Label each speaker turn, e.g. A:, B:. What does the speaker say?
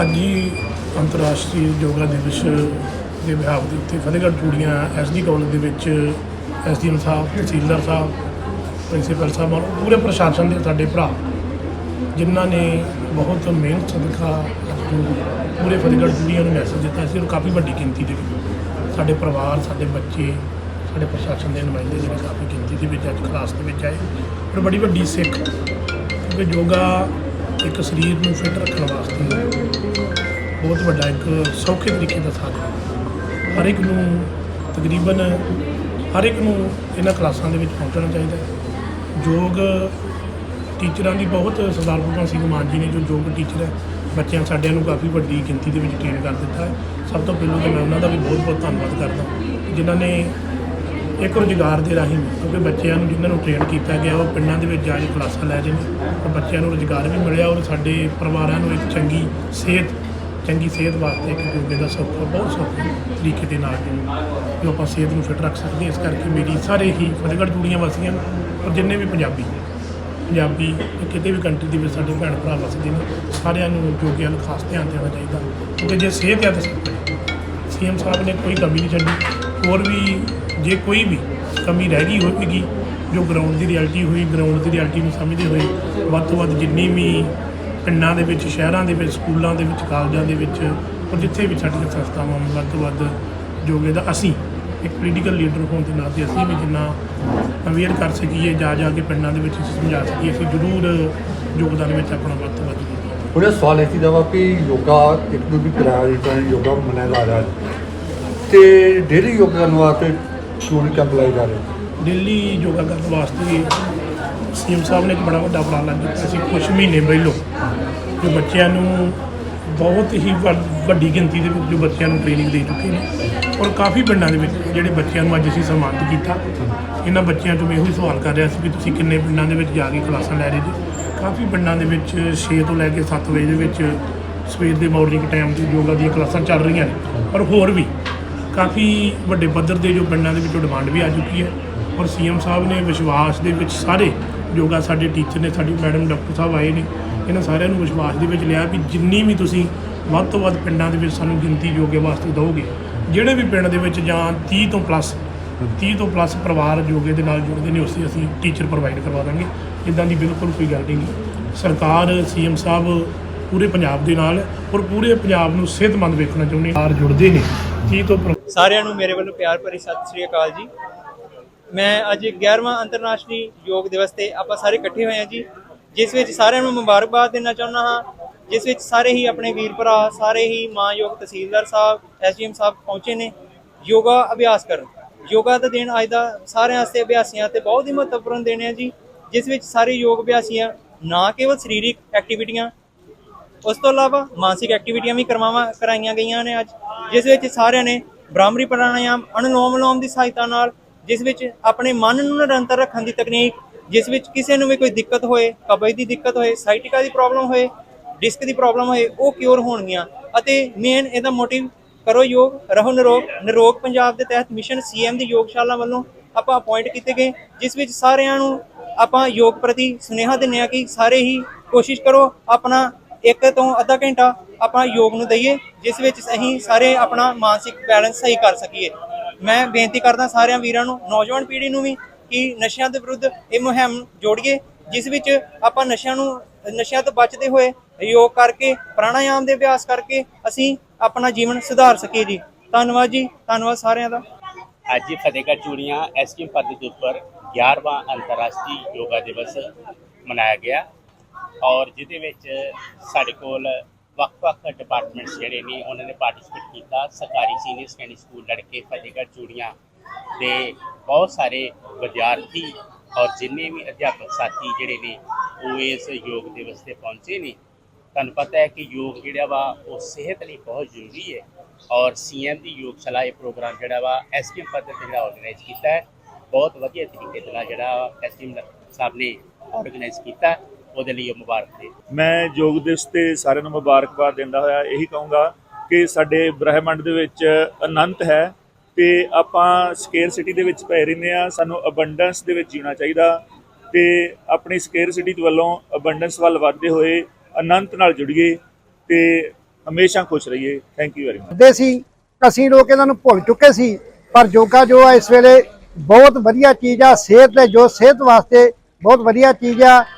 A: ਅੱਜ ਹੀ ਅੰਤਰਰਾਸ਼ਟਰੀ ਯੋਗਾ ਦਿਵਸ ਦੇ ਵਿਭਾਗ ਦੇ ਉੱਤੇ ਫਤਿਹਗੜ੍ਹ ਚੂੜੀਆਂ ਐਸਡੀ ਕਾਲਜ ਦੇ ਵਿੱਚ ਐਸਡੀਐਮ ਸਾਹਿਬ, ਤਹਿਸੀਲਦਾਰ ਸਾਹਿਬ, ਪ੍ਰਿੰਸੀਪਲ ਸਾਹਿਬ ਔਰ ਪੂਰੇ ਪ੍ਰਸ਼ਾਸਨ ਦੇ ਸਾਡੇ ਭਰਾ, ਜਿਨ੍ਹਾਂ ਨੇ ਬਹੁਤ ਮਿਹਨਤ ਸਦਕਾ ਪੂਰੇ ਫਤਿਹਗੜ੍ਹ ਚੂੜੀਆਂ ਨੂੰ ਮੈਸੇਜ ਦਿੱਤਾ ਸੀ ਔਰ ਕਾਫੀ ਵੱਡੀ ਗਿਣਤੀ ਦੇ ਵਿੱਚ, ਸਾਡੇ ਪਰਿਵਾਰ, ਸਾਡੇ ਬੱਚੇ, ਸਾਡੇ ਪ੍ਰਸ਼ਾਸਨ ਦੇ ਨੁਮਾਇੰਦੇ ਜਿਹੜੇ ਕਾਫੀ ਗਿਣਤੀ ਦੇ ਵਿੱਚ ਅੱਜ ਕਲਾਸ ਦੇ ਵਿੱਚ ਆਏ, ਪਰ ਬੜੀ ਵੱਡੀ ਸਿੱਖ, ਕਿਉਂਕਿ ਯੋਗਾ ਇੱਕ ਸਰੀਰ ਨੂੰ ਫਿੱਟ ਰੱਖਣ ਵਾਸਤੇ ਬਹੁਤ ਵੱਡਾ ਇੱਕ ਸੌਖੇ ਤਰੀਕੇ ਦਾ ਸਾਧਨ ਹਰ ਇੱਕ ਨੂੰ ਤਕਰੀਬਨ ਹਰ ਇੱਕ ਨੂੰ ਇਹਨਾਂ ਕਲਾਸਾਂ ਦੇ ਵਿੱਚ ਪਹੁੰਚਣਾ ਚਾਹੀਦਾ ਹੈ। ਯੋਗ ਟੀਚਰਾਂ ਦੀ ਬਹੁਤ ਸਰਦਾਰ ਭਗਵੰਤ ਸਿੰਘ ਮਾਨ ਜੀ ਨੇ ਜੋ ਯੋਗ ਟੀਚਰ ਹੈ, ਬੱਚਿਆਂ ਸਾਡਿਆਂ ਨੂੰ ਕਾਫੀ ਵੱਡੀ ਗਿਣਤੀ ਦੇ ਵਿੱਚ ਟ੍ਰੇਨ ਕਰ ਦਿੱਤਾ ਹੈ। ਸਭ ਤੋਂ ਪਹਿਲਾਂ ਤਾਂ ਮੈਂ ਉਹਨਾਂ ਦਾ ਵੀ ਬਹੁਤ ਬਹੁਤ ਧੰਨਵਾਦ ਕਰਦਾ ਜਿਨ੍ਹਾਂ ਨੇ ਇੱਕ ਰੁਜ਼ਗਾਰ ਦੇ ਰਾਹੀਂ ਕਿਉਂਕਿ ਬੱਚਿਆਂ ਨੂੰ ਜਿਨ੍ਹਾਂ ਨੂੰ ਟ੍ਰੇਨ ਕੀਤਾ ਗਿਆ, ਉਹ ਪਿੰਡਾਂ ਦੇ ਵਿੱਚ ਜਾ ਕੇ ਕਲਾਸਾਂ ਲੈ ਰਹੇ ਨੇ। ਬੱਚਿਆਂ ਨੂੰ ਰੁਜ਼ਗਾਰ ਵੀ ਮਿਲਿਆ ਔਰ ਸਾਡੇ ਪਰਿਵਾਰਾਂ ਨੂੰ ਇੱਕ ਚੰਗੀ ਸਿਹਤ ਚੰਗੀ ਸਿਹਤ ਵਾਸਤੇ ਇੱਕ ਯੋਗੇ ਦਾ ਸੌਖਾ ਬਹੁਤ ਸੌਖੇ ਤਰੀਕੇ ਦੇ ਨਾਲ ਜੋ ਆਪਾਂ ਸਿਹਤ ਨੂੰ ਫਿੱਟ ਰੱਖ ਸਕਦੇ ਹਾਂ, ਇਸ ਕਰਕੇ ਮੇਰੀ ਸਾਰੇ ਹੀ ਫਤਿਹਗੜ੍ਹ ਚੂੜੀਆਂ ਵਾਸੀਆਂ ਔਰ ਜਿੰਨੇ ਵੀ ਪੰਜਾਬੀ ਪੰਜਾਬੀ ਕਿਤੇ ਵੀ ਕੰਟਰੀ ਦੇ ਵਿੱਚ ਸਾਡੇ ਭੈਣ ਭਰਾ ਵਸਦੇ ਨੇ, ਸਾਰਿਆਂ ਨੂੰ ਯੋਗਿਆਂ ਨੂੰ ਖਾਸ ਧਿਆਨ ਦੇਣਾ ਚਾਹੀਦਾ। ਕਿਉਂਕਿ ਜੇ ਸਿਹਤ ਹੈ ਤਾਂ ਸਭ ਕੁਝ ਸੀਐਮ ਸਾਹਿਬ ਨੇ ਕੋਈ ਕਮੀ ਨਹੀਂ ਛੱਡੀ, ਹੋਰ ਵੀ ਜੇ ਕੋਈ ਵੀ ਕਮੀ ਰਹਿ ਗਈ ਹੋਵੇਗੀ, ਜੋ ਗਰਾਊਂਡ ਦੀ ਰਿਐਲਿਟੀ ਹੋਈ ਗਰਾਊਂਡ ਦੀ ਰਿਐਲਿਟੀ ਨੂੰ ਸਮਝਦੇ ਹੋਏ ਵੱਧ ਤੋਂ ਵੱਧ ਜਿੰਨੀ ਵੀ ਪਿੰਡਾਂ ਦੇ ਵਿੱਚ ਸ਼ਹਿਰਾਂ ਦੇ ਵਿੱਚ ਸਕੂਲਾਂ ਦੇ ਵਿੱਚ ਕਾਲਜਾਂ ਦੇ ਵਿੱਚ ਔਰ ਜਿੱਥੇ ਵੀ ਸਾਡੀਆਂ ਸੰਸਥਾਵਾਂ ਨੇ ਵੱਧ ਤੋਂ ਵੱਧ ਯੋਗੇ ਦਾ ਅਸੀਂ ਇੱਕ ਪੋਲੀਟੀਕਲ ਲੀਡਰ ਹੋਣ ਦੇ ਨਾਤੇ ਅਸੀਂ ਵੀ ਜਿੰਨਾ ਅਵੇਅਰ ਕਰ ਸਕੀਏ ਜਾ ਜਾ ਕੇ ਪਿੰਡਾਂ ਦੇ ਵਿੱਚ ਸਮਝਾ ਸਕੀਏ ਅਸੀਂ ਜ਼ਰੂਰ ਯੋਗਦਾਨ ਵਿੱਚ ਆਪਣਾ ਵੱਧ ਤੋਂ ਵੱਧ
B: ਉਹਨੇ ਸਵਾਲ ਇਹ ਸੀ ਦਾ ਵਾ ਕਿ ਯੋਗਾ ਇੱਕ ਨੂੰ ਵੀ ਕਰਾਇਆ ਹੈ ਯੋਗਾ ਮਨਾਇਆ ਜਾ ਰਿਹਾ ਤੇ ਡੇਲੀ ਯੋਗਾ ਕਰਨ ਵਾਸਤੇ ਸ਼ੂਟ ਕੈਂਪ ਲਾਏ ਜਾ ਰਹੇ?
A: ਦਿੱਲੀ ਯੋਗਾ ਕਰਨ ਵਾਸਤੇ ਸੀਐਮ ਸਾਹਿਬ ਨੇ ਇੱਕ ਬੜਾ ਵੱਡਾ ਉਪਰਾਲਾ ਕੀਤਾ ਸੀ ਕੁਝ ਮਹੀਨੇ ਪਹਿਲੋਂ। ਜੋ ਬੱਚਿਆਂ ਨੂੰ ਬਹੁਤ ਹੀ ਵੱਡ- ਵੱਡੀ ਗਿਣਤੀ ਦੇ ਵਿੱਚ ਜੋ ਬੱਚਿਆਂ ਨੂੰ ਟ੍ਰੇਨਿੰਗ ਦੇ ਚੁੱਕੇ ਨੇ ਔਰ ਕਾਫੀ ਪਿੰਡਾਂ ਦੇ ਵਿੱਚ ਜਿਹੜੇ ਬੱਚਿਆਂ ਨੂੰ ਅੱਜ ਅਸੀਂ ਸਨਮਾਨਿਤ ਕੀਤਾ। ਇਹਨਾਂ ਬੱਚਿਆਂ ਤੋਂ ਮੈਂ ਇਹੋ ਹੀ ਸਵਾਲ ਕਰ ਰਿਹਾ ਸੀ ਕਿ ਤੁਸੀਂ ਕਿੰਨੇ ਪਿੰਡਾਂ ਦੇ ਵਿੱਚ ਜਾ ਕੇ ਕਲਾਸਾਂ ਲੈ ਰਹੇ ਜੀ? ਕਾਫੀ ਪਿੰਡਾਂ ਦੇ ਵਿੱਚ 6 ਤੋਂ ਲੈ ਕੇ 7 ਵਜੇ ਦੇ ਵਿੱਚ ਸਵੇਰ ਦੇ ਮਾਰਨਿੰਗ ਟਾਈਮ ਤੇ ਯੋਗਾ ਦੀਆਂ ਕਲਾਸਾਂ ਚੱਲ ਰਹੀਆਂ ਨੇ। ਔਰ ਹੋਰ ਵੀ ਕਾਫੀ ਵੱਡੇ ਪੱਧਰ ਦੇ ਜੋ ਪਿੰਡਾਂ ਦੇ ਵਿੱਚੋਂ ਡਿਮਾਂਡ ਵੀ ਆ ਚੁੱਕੀ ਹੈ ਔਰ ਸੀਐਮ ਸਾਹਿਬ ਨੇ ਵਿਸ਼ਵਾਸ ਦੇ ਵਿੱਚ ਸਾਰੇ ਯੋਗਾ ਸਾਡੇ ਟੀਚਰ ਨੇ ਸਾਡੀ ਮੈਡਮ ਡਾਕਟਰ ਸਾਹਿਬ ਆਏ ਨੇ ਇਹਨਾਂ ਸਾਰਿਆਂ ਨੂੰ ਵਿਸ਼ਵਾਸ ਦੇ ਵਿੱਚ ਲਿਆ ਵੀ ਜਿੰਨੀ ਵੀ ਤੁਸੀਂ ਵੱਧ ਤੋਂ ਵੱਧ ਪਿੰਡਾਂ ਦੇ ਵਿੱਚ ਸਾਨੂੰ ਗਿਣਤੀ ਯੋਗੇ ਵਾਸਤੇ ਦਿਓਗੇ ਜਿਹੜੇ ਵੀ ਪਿੰਡ ਦੇ ਵਿੱਚ ਜਾਂ 30 ਤੋਂ ਪਲੱਸ 30 ਤੋਂ ਪਲੱਸ ਪਰਿਵਾਰ ਯੋਗੇ ਦੇ ਨਾਲ ਜੁੜਦੇ ਨੇ ਉਸੇ ਅਸੀਂ ਟੀਚਰ ਪ੍ਰੋਵਾਈਡ ਕਰਵਾ ਦਾਂਗੇ। ਇਦਾਂ ਦੀ ਬਿਲਕੁਲ ਕੋਈ ਗੱਲ ਨਹੀਂ ਸਰਕਾਰ ਸੀਐਮ ਸਾਹਿਬ ਪੂਰੇ ਪੰਜਾਬ ਦੇ ਨਾਲ ਔਰ ਪੂਰੇ ਪੰਜਾਬ ਨੂੰ ਸਿਹਤਮੰਦ ਵੇਖਣਾ ਚਾਹੁੰਦੇ ਹਾਂ ਜੁੜਦੇ ਨੇ। 30 ਤੋਂ
C: ਸਾਰਿਆਂ ਨੂੰ ਮੇਰੇ ਵੱਲੋਂ ਪਿਆਰ ਭਰੀ ਸਤਿ ਸ੍ਰੀ ਅਕਾਲ ਜੀ। ਮੈਂ ਅੱਜ 11ਵਾਂ ਅੰਤਰਰਾਸ਼ਟਰੀ ਯੋਗ ਦਿਵਸ ਤੇ ਆਪਾਂ ਸਾਰੇ ਇਕੱਠੇ ਹੋਏ ਹਾਂ ਜੀ, ਜਿਸ ਵਿੱਚ ਸਾਰਿਆਂ ਨੂੰ ਮੁਬਾਰਕਬਾਦ ਦੇਣਾ ਚਾਹੁੰਦਾ ਹਾਂ, ਜਿਸ ਵਿੱਚ ਸਾਰੇ ਹੀ ਆਪਣੇ ਵੀਰ ਭਰਾ, ਸਾਰੇ ਹੀ ਮਾਂ ਯੋਗ ਤਹਿਸੀਲਦਾਰ ਸਾਹਿਬ, ਐਸਡੀਐਮ ਸਾਹਿਬ ਪਹੁੰਚੇ ਨੇ, ਯੋਗਾ ਅਭਿਆਸ ਕਰਨ। ਯੋਗਾ ਦਾ ਦਿਨ ਅੱਜ ਦਾ ਸਾਰਿਆਂ ਵਾਸਤੇ ਅਭਿਆਸੀਆਂ ਤੇ ਬਹੁਤ ਹੀ ਮਹੱਤਵਪੂਰਨ ਦਿਨ ਹੈ ਜੀ, ਜਿਸ ਵਿੱਚ ਸਾਰੇ ਯੋਗ ਅਭਿਆਸੀਆਂ ਨਾ ਕੇਵਲ ਸਰੀਰਕ ਐਕਟੀਵਿਟੀਆਂ ਉਸ ਤੋਂ ਇਲਾਵਾ ਮਾਨਸਿਕ ਐਕਟੀਵਿਟੀਆਂ ਵੀ ਕਰਵਾਵਾਂ, ਕਰਾਈਆਂ ਗਈਆਂ ਨੇ ਅੱਜ, ਜਿਸ ਵਿੱਚ ਸਾਰਿਆਂ ਨੇ ਬ੍ਰਾਹਮਰੀ ਪ੍ਰਾਣਾਯਾਮ ਅਨੁਲੋਮ ਵਿਲੋਮ ਦੀ ਸਹਾਇਤਾ ਨਾਲ ਜਿਸ ਵਿੱਚ ਆਪਣੇ ਮਨ ਨੂੰ ਨਿਰੰਤਰ ਰੱਖਣ ਦੀ ਤਕਨੀਕ, ਜਿਸ ਵਿੱਚ ਕਿਸੇ ਨੂੰ ਵੀ ਕੋਈ ਦਿੱਕਤ ਹੋਏ, ਕਬਜ਼ ਦੀ ਦਿੱਕਤ ਹੋਏ ਸਾਈਟਿਕਾ ਦੀ ਪ੍ਰੋਬਲਮ ਹੋਏ ਡਿਸਕ ਦੀ ਪ੍ਰੋਬਲਮ ਹੋਏ, ਉਹ ਕਿਉਰ ਹੋਣਗੀਆਂ। ਅਤੇ ਮੇਨ ਇਹਦਾ ਮੋਟਿਵ ਕਰੋ ਯੋਗ, ਰਹੋ ਨਿਰੋਗ। ਨਿਰੋਗ ਪੰਜਾਬ ਦੇ ਤਹਿਤ ਮਿਸ਼ਨ ਸੀਐਮ ਦੀ ਯੋਗਸ਼ਾਲਾ ਵੱਲੋਂ ਆਪਾਂ ਅਪਾਇੰਟ ਕੀਤੇ ਗਏ, ਜਿਸ ਵਿੱਚ ਸਾਰਿਆਂ ਨੂੰ ਆਪਾਂ ਯੋਗ ਪ੍ਰਤੀ ਸੁਨੇਹਾ ਦਿੰਦੇ ਹਾਂ ਕਿ ਸਾਰੇ ਹੀ ਕੋਸ਼ਿਸ਼ ਕਰੋ ਆਪਣਾ ਇੱਕ ਤੋਂ ਅੱਧਾ ਘੰਟਾ ਆਪਾਂ ਯੋਗ ਨੂੰ ਦਈਏ, ਜਿਸ ਵਿੱਚ ਅਸੀਂ ਸਾਰੇ ਆਪਣਾ ਮਾਨਸਿਕ ਬੈਲੈਂਸ ਸਹੀ ਕਰ ਸਕੀਏ। ਮੈਂ ਬੇਨਤੀ ਕਰਦਾ ਸਾਰਿਆਂ ਵੀਰਾਂ ਨੂੰ, ਨੌਜਵਾਨ ਪੀੜ੍ਹੀ ਨੂੰ ਵੀ ਕਿ ਨਸ਼ਿਆਂ ਦੇ ਵਿਰੁੱਧ ਇਹ ਮੁਹਿੰਮ ਜੋੜੀਏ, ਜਿਸ ਵਿੱਚ ਆਪਾਂ ਨਸ਼ਿਆਂ ਨੂੰ, ਨਸ਼ਿਆਂ ਤੋਂ ਬਚਦੇ ਹੋਏ ਯੋਗ ਕਰਕੇ, ਪ੍ਰਾਣਾਯਾਮ ਦੇ ਅਭਿਆਸ ਕਰਕੇ ਅਸੀਂ ਆਪਣਾ ਜੀਵਨ ਸੁਧਾਰ ਸਕੀਏ ਜੀ। ਧੰਨਵਾਦ ਜੀ, ਧੰਨਵਾਦ ਸਾਰਿਆਂ ਦਾ।
D: ਅੱਜ ਹੀ ਫਤਿਹਗੜ੍ਹ ਚੂੜੀਆਂ ਐਸਟੀਐਮ ਪੱਧਰ ਉੱਪਰ 11ਵਾਂ ਅੰਤਰਰਾਸ਼ਟਰੀ ਯੋਗਾ ਦਿਵਸ ਮਨਾਇਆ ਗਿਆ ਔਰ ਜਿਹਦੇ ਵਿੱਚ ਸਾਡੇ ਕੋਲ ਵੱਖ-ਵੱਖ ਡਿਪਾਰਟਮੈਂਟਸ ਜਿਹੜੇ ਨੇ, ਉਹਨਾਂ ਨੇ ਪਾਰਟਿਸਿਪੇਟ ਕੀਤਾ। ਸਰਕਾਰੀ ਸੀਨੀਅਰ ਸੈਕੰਡਰੀ ਸਕੂਲ ਲੜਕੇ ਫਤਿਹਗੜ੍ਹ ਚੂੜੀਆਂ ਦੇ ਬਹੁਤ ਸਾਰੇ ਵਿਦਿਆਰਥੀ ਔਰ ਜਿੰਨੇ ਵੀ ਅਧਿਆਪਕ ਸਾਥੀ ਜਿਹੜੇ ਨੇ, ਉਹ ਇਸ ਯੋਗ ਦਿਵਸ ਤੇ ਪਹੁੰਚੇ ਨੇ। ਤੁਹਾਨੂੰ ਪਤਾ ਹੈ ਕਿ ਯੋਗ ਜਿਹੜਾ ਵਾ, ਉਹ ਸਿਹਤ ਲਈ ਬਹੁਤ ਜ਼ਰੂਰੀ ਹੈ ਔਰ ਸੀਐਮ ਦੀ ਯੋਗਸ਼ਾਲਾ ਇਹ ਪ੍ਰੋਗਰਾਮ ਜਿਹੜਾ ਵਾ ਐਸਟੀਐਮ ਪੱਧਰ ਤੇ ਜਿਹੜਾ ਆਰਗੇਨਾਈਜ਼ ਕੀਤਾ ਹੈ। ਬਹੁਤ ਵਧੀਆ ਤਰੀਕੇ ਦੇ ਨਾਲ ਜਿਹੜਾ ਐਸਟੀਐਮ ਸਾਹਿਬ ਨੇ ਆਰਗੇਨਾਈਜ਼ ਕੀਤਾ। ਉਹਦੇ ਲਈ ਮੁਬਾਰਕ ਦੇ
E: ਮੈਂ ਯੋਗ ਦਿਵਸ ਤੇ ਸਾਰਿਆਂ ਨੂੰ ਮੁਬਾਰਕਬਾਦ ਦਿੰਦਾ ਹੋਇਆ ਇਹੀ ਕਹੂੰਗਾ ਕਿ ਸਾਡੇ ਬ੍ਰਹਿਮੰਡ ਦੇ ਵਿੱਚ ਅਨੰਤ ਹੈ ਤੇ ਆਪਾਂ ਸਕੇਅਰ ਸਿਟੀ ਦੇ ਵਿੱਚ ਪੈ ਰਹਿੰਦੇ ਆ ਸਾਨੂੰ ਅਬੰਡੈਂਸ ਦੇ ਵਿੱਚ ਜੀਣਾ ਚਾਹੀਦਾ ਤੇ ਆਪਣੀ ਸਕੇਅਰ ਸਿਟੀ ਵੱਲੋਂ ਅਬੰਡੈਂਸ ਵੱਲ ਵਧਦੇ ਹੋਏ ਅਨੰਤ ਨਾਲ ਜੁੜੀਏ ਤੇ ਹਮੇਸ਼ਾ ਖੁਸ਼ ਰਹੀਏ। ਥੈਂਕ ਯੂ ਵੈਰੀ ਮਚ
F: ਕਰਦੇ ਸੀ ਅਸੀਂ ਲੋਕ ਇਹਨਾਂ ਨੂੰ ਭੁੱਲ ਚੁੱਕੇ ਸੀ ਪਰ ਯੋਗਾ ਜੋ ਆ ਇਸ ਵੇਲੇ ਬਹੁਤ ਵਧੀਆ ਚੀਜ਼ ਆ ਸਿਹਤ ਤੇ ਜੋ ਸਿਹਤ ਵਾਸਤੇ ਬਹੁਤ ਵਧੀਆ ਚੀਜ਼ ਆ